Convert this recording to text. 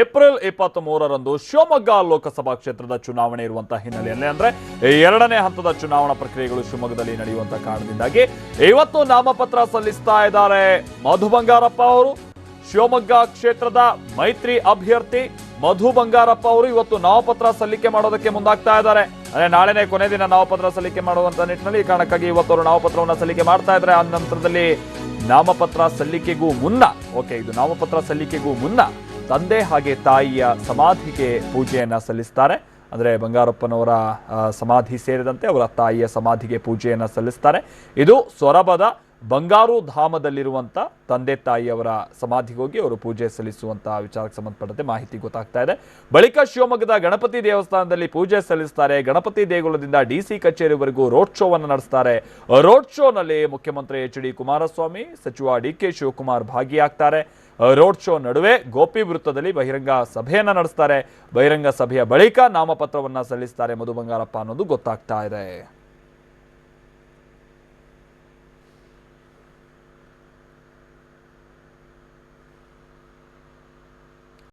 April ಇಪ್ಪತ್ತ್ ಮೂರರಂದು ಶಿವಮೊಗ್ಗ ಲೋಕಸಭಾ ಕ್ಷೇತ್ರದ ಚುನಾವಣೆ ಇರುವಂತಹ ಹಿನ್ನೆಲೆಯಲ್ಲಿ ಅಂದ್ರೆ ಎರಡನೇ ಹಂತದ ಚುನಾವಣಾ ಪ್ರಕ್ರಿಯೆಗಳು ಶಿವಮೊಗ್ಗದಲ್ಲಿ ನಡೆಯುವಂತಹ ಕಾರಣದಿಂದಾಗಿ ಇವತ್ತು ನಾಮಪತ್ರ ಸಲ್ಲಿಸ್ತಾ ಇದ್ದಾರೆ ಮಧು ಬಂಗಾರಪ್ಪ ಅವರು, ಶಿವಮೊಗ್ಗ ಕ್ಷೇತ್ರದ ಮೈತ್ರಿ ಅಭ್ಯರ್ಥಿ ಮಧು ಬಂಗಾರಪ್ಪ ಅವರು ಇವತ್ತು ನಾಮಪತ್ರ ಸಲ್ಲಿಕೆ ಮಾಡೋದಕ್ಕೆ ಮುಂದಾಗ್ತಾ ಇದ್ದಾರೆ. ಅಂದ್ರೆ ನಾಳೆನೇ ಕೊನೆ ದಿನ ನಾಮಪತ್ರ ಸಲ್ಲಿಕೆ ಮಾಡುವಂತ ನಿಟ್ಟಿನಲ್ಲಿ ಈ ಕಾರಣಕ್ಕಾಗಿ ಇವತ್ತು ಅವರು ನಾಮಪತ್ರವನ್ನು ಸಲ್ಲಿಕೆ ಮಾಡ್ತಾ ಇದ್ದಾರೆ. ಆ ನಂತರದಲ್ಲಿ ನಾಮಪತ್ರ ಸಲ್ಲಿಕೆಗೂ ಮುನ್ನ, ಓಕೆ, ಇದು ನಾಮಪತ್ರ ಸಲ್ಲಿಕೆಗೂ ಮುನ್ನ ತಂದೆ ಹಾಗೆ ತಾಯಿಯ ಸಮಾಧಿಗೆ ಪೂಜೆಯನ್ನು ಸಲ್ಲಿಸ್ತಾರೆ. ಅಂದರೆ ಬಂಗಾರಪ್ಪನವರ ಸಮಾಧಿ ಸೇರಿದಂತೆ ಅವರ ತಾಯಿಯ ಸಮಾಧಿಗೆ ಪೂಜೆಯನ್ನು ಸಲ್ಲಿಸ್ತಾರೆ. ಇದು ಸೊರಬದ ಬಂಗಾರು ಧಾಮದಲ್ಲಿರುವಂಥ ತಂದೆ ತಾಯಿಯವರ ಸಮಾಧಿಗೆ ಹೋಗಿ ಅವರು ಪೂಜೆ ಸಲ್ಲಿಸುವಂತಹ ವಿಚಾರಕ್ಕೆ ಸಂಬಂಧಪಟ್ಟಂತೆ ಮಾಹಿತಿ ಗೊತ್ತಾಗ್ತಾ ಇದೆ. ಬಳಿಕ ಶಿವಮೊಗ್ಗದ ಗಣಪತಿ ದೇವಸ್ಥಾನದಲ್ಲಿ ಪೂಜೆ ಸಲ್ಲಿಸ್ತಾರೆ. ಗಣಪತಿ ದೇಗುಲದಿಂದ ಡಿಸಿ ಕಚೇರಿವರೆಗೂ ರೋಡ್ ಶೋವನ್ನು ನಡೆಸ್ತಾರೆ. ರೋಡ್ ಶೋನಲ್ಲಿ ಮುಖ್ಯಮಂತ್ರಿ ಎಚ್ ಡಿ ಕುಮಾರಸ್ವಾಮಿ, ಸಚಿವ ಡಿ ಕೆ ಶಿವಕುಮಾರ್ ಭಾಗಿಯಾಗ್ತಾರೆ. ರೋಡ್ ಶೋ ನಡುವೆ ಗೋಪಿ ವೃತ್ತದಲ್ಲಿ ಬಹಿರಂಗ ಸಭೆಯನ್ನು ನಡೆಸ್ತಾರೆ. ಬಹಿರಂಗ ಸಭೆಯ ಬಳಿಕ ನಾಮಪತ್ರವನ್ನ ಸಲ್ಲಿಸ್ತಾರೆ ಮಧು ಬಂಗಾರಪ್ಪ ಅನ್ನೋದು ಗೊತ್ತಾಗ್ತಾ ಇದೆ.